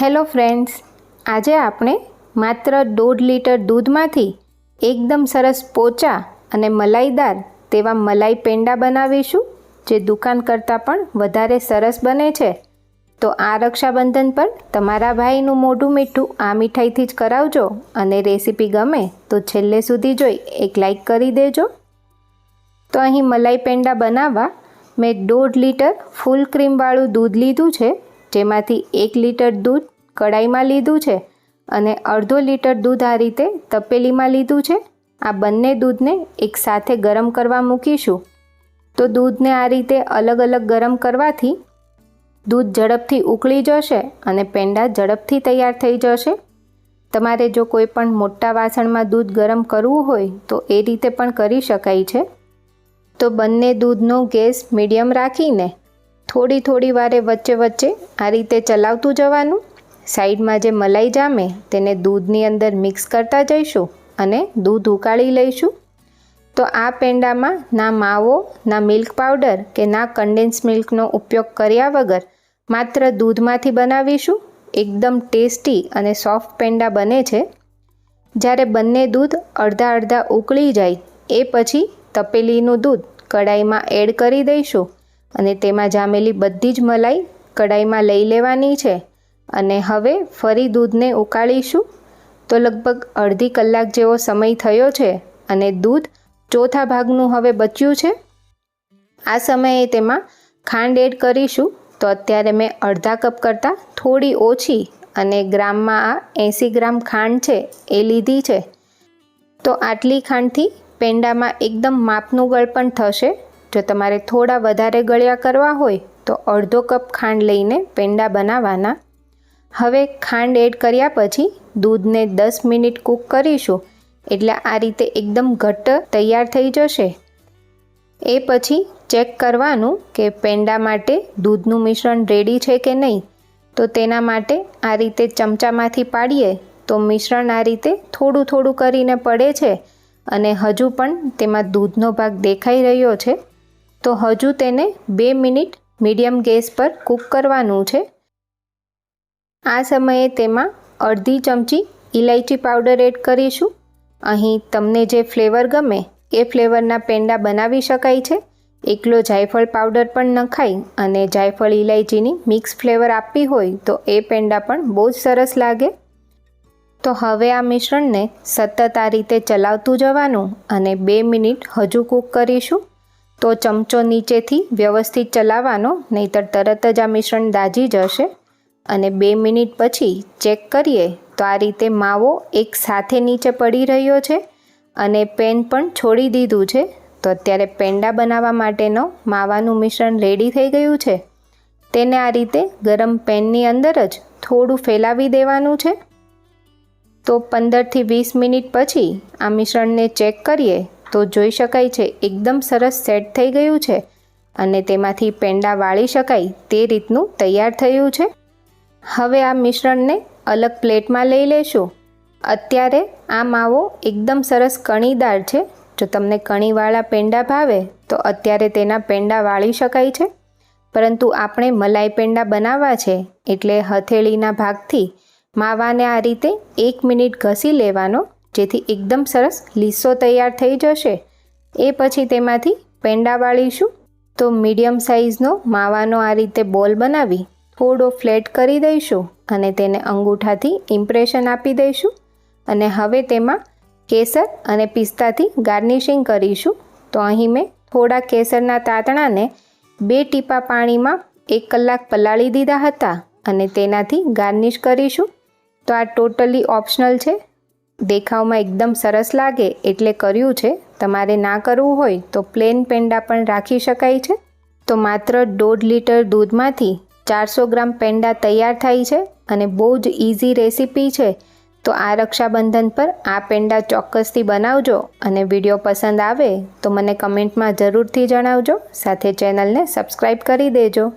Hello friends, આજે આપણે માત્ર દોઢ લીટર દૂધમાંથી એકદમ સરસ પોચા અને મલાઈદાર તેવા મલાઈ પેંડા બનાવીશું, જે દુકાન કરતાં પણ વધારે સરસ બને છે. તો આ રક્ષાબંધન પર તમારા ભાઈનું મોઢું મીઠું આ મીઠાઈથી જ કરાવજો અને રેસીપી ગમે તો છેલ્લે સુધી જોઈ એક લાઈક કરી દેજો. તો અહીં મલાઈ પેંડા બનાવવા મેં દોઢ લીટર ફૂલ ક્રીમવાળું દૂધ લીધું છે, જેમાંથી એક લીટર દૂધ કડાઈમાં લીધું છે અને અડધો લીટર દૂધ આ રીતે તપેલીમાં લીધું છે. આ બંને દૂધને એકસાથે ગરમ કરવા મૂકીશું. તો દૂધને આ રીતે અલગ અલગ ગરમ કરવાથી દૂધ ઝડપથી ઉકળી જશે અને પેંડા ઝડપથી તૈયાર થઈ જશે. તમારે જો કોઈ પણ મોટા વાસણમાં દૂધ ગરમ કરવું હોય તો એ રીતે પણ કરી શકાય છે. તો બંને દૂધનો ગેસ મીડિયમ રાખીને થોડી થોડી વારે વચ્ચે વચ્ચે આ રીતે ચલાવતું જવાનું. સાઈડમાં જે મલાઈ જામે તેને દૂધની અંદર મિક્સ કરતા જઈશું અને દૂધ ઉકાળી લઈશું. તો આ પેંડામાં ના માવો, ના મિલ્ક પાવડર કે ના કન્ડેન્સ મિલ્કનો ઉપયોગ કર્યા વગર માત્ર દૂધમાંથી બનાવીશું. એકદમ ટેસ્ટી અને સોફ્ટ પેંડા બને છે. જ્યારે બંને દૂધ અડધા અડધા ઉકળી જાય, એ પછી તપેલીનું દૂધ કડાઈમાં એડ કરી દઈશું અને તેમાં જામેલી બધી જ મલાઈ કડાઈમાં લઈ લેવાની છે. અને હવે ફરી દૂધને ઉકાળીશું. તો લગભગ અડધી કલાક જેવો સમય થયો છે અને દૂધ ચોથા ભાગનું હવે બચ્યું છે. આ સમયે તેમાં ખાંડ એડ કરીશું. તો અત્યારે મેં અડધા કપ કરતાં થોડી ઓછી અને ગ્રામમાં આ એંસી ગ્રામ ખાંડ છે એ લીધી છે. તો આટલી ખાંડથી પેંડામાં એકદમ માપનું ગળપણ થશે. જો તમારે થોડા વધારે ગળ્યા કરવા હોય તો અડધો કપ ખાંડ લઈને પેંડા બનાવવાના. હવે ખાંડ એડ કર્યા પછી દૂધને દસ મિનિટ કૂક કરીશું. એટલે આ રીતે એકદમ ઘટ્ટ તૈયાર થઈ જશે. એ પછી ચેક કરવાનું કે પેંડા માટે દૂધનું મિશ્રણ રેડી છે કે નહીં. તો તેના માટે આ રીતે ચમચામાંથી પાડીએ તો મિશ્રણ આ રીતે થોડું થોડું કરીને પડે છે અને હજુ પણ તેમાં દૂધનો ભાગ દેખાઈ રહ્યો છે. તો હજુ તેને બે મિનિટ મીડિયમ ગેસ પર કૂક કરવાનું છે. આ સમયે તેમાં અડધી ચમચી ઇલાયચી પાવડર એડ કરીશું. અહીં તમને જે ફ્લેવર ગમે એ ફ્લેવરના પેંડા બનાવી શકાય છે. એકલો જાયફળ પાવડર પણ નખાય અને જાયફળ ઇલાયચીની મિક્સ ફ્લેવર આપવી હોય તો એ પેંડા પણ બહુ જ સરસ લાગે. તો હવે આ મિશ્રણને સતત આ રીતે ચલાવતું જવાનું અને બે મિનિટ હજુ કૂક કરીશું. તો ચમચો નીચેથી વ્યવસ્થિત ચલાવવાનો, નહીતર તરત જ આ મિશ્રણ દાજી જશે. અને બે મિનિટ પછી ચેક કરીએ તો આ રીતે માવો એક સાથે નીચે પડી રહ્યો છે અને પેન પણ છોડી દીધું છે. તો અત્યારે પેંડા બનાવવા માટેનો માવાનું મિશ્રણ રેડી થઈ ગયું છે. તેને આ રીતે ગરમ પેનની અંદર જ થોડું ફેલાવી દેવાનું છે. તો પંદરથી વીસ મિનિટ પછી આ મિશ્રણને ચેક કરીએ તો જોઈ શકાય છે એકદમ સરસ સેટ થઈ ગયું છે અને તેમાંથી પેંડા વાળી શકાય તે રીતનું તૈયાર થયું છે. હવે આ મિશ્રણને અલગ પ્લેટમાં લઈ લેશું. અત્યારે આ માવો એકદમ સરસ કણીદાર છે. જો તમને કણીવાળા પેંડા ભાવે, તો અત્યારે તેના પેંડા વાળી શકાય છે. પરંતુ આપણે મલાઈ પેંડા બનાવવા છે, એટલે હથેળીના ભાગથી માવાને આ રીતે એક મિનિટ ઘસી લેવાનો, જેથી એકદમ સરસ લીસો તૈયાર થઈ જશે. એ પછી તેમાંથી પેંડા વાળીશું. તો મીડિયમ સાઇઝનો માવાનો આ રીતે બોલ બનાવી થોડો ફ્લેટ કરી દઈશું અને તેને અંગૂઠાથી ઇમ્પ્રેશન આપી દઈશું. અને હવે તેમાં કેસર અને પિસ્તાથી ગાર્નિશિંગ કરીશું. તો અહીં મેં થોડા કેસરના તાતણાને બે ટીપા પાણીમાં એક કલાક પલાળી દીધા હતા અને તેનાથી ગાર્નિશ કરીશું. તો આ ટોટલી ઓપ્શનલ છે. દેખાવમાં એકદમ સરસ લાગે એટલે કર્યું છે. તમારે ના કરવું હોય તો પ્લેન પેંડા પણ રાખી શકાય છે. તો માત્ર દોઢ લીટર દૂધમાંથી ચારસો ગ્રામ પેંડા તૈયાર થાય છે અને બહુ જ ઇઝી રેસીપી છે. તો આ રક્ષાબંધન પર આ પેંડા ચોક્કસથી બનાવજો અને વીડિયો પસંદ આવે તો મને કમેન્ટમાં જરૂરથી જણાવજો. સાથે ચેનલને સબસ્ક્રાઈબ કરી દેજો.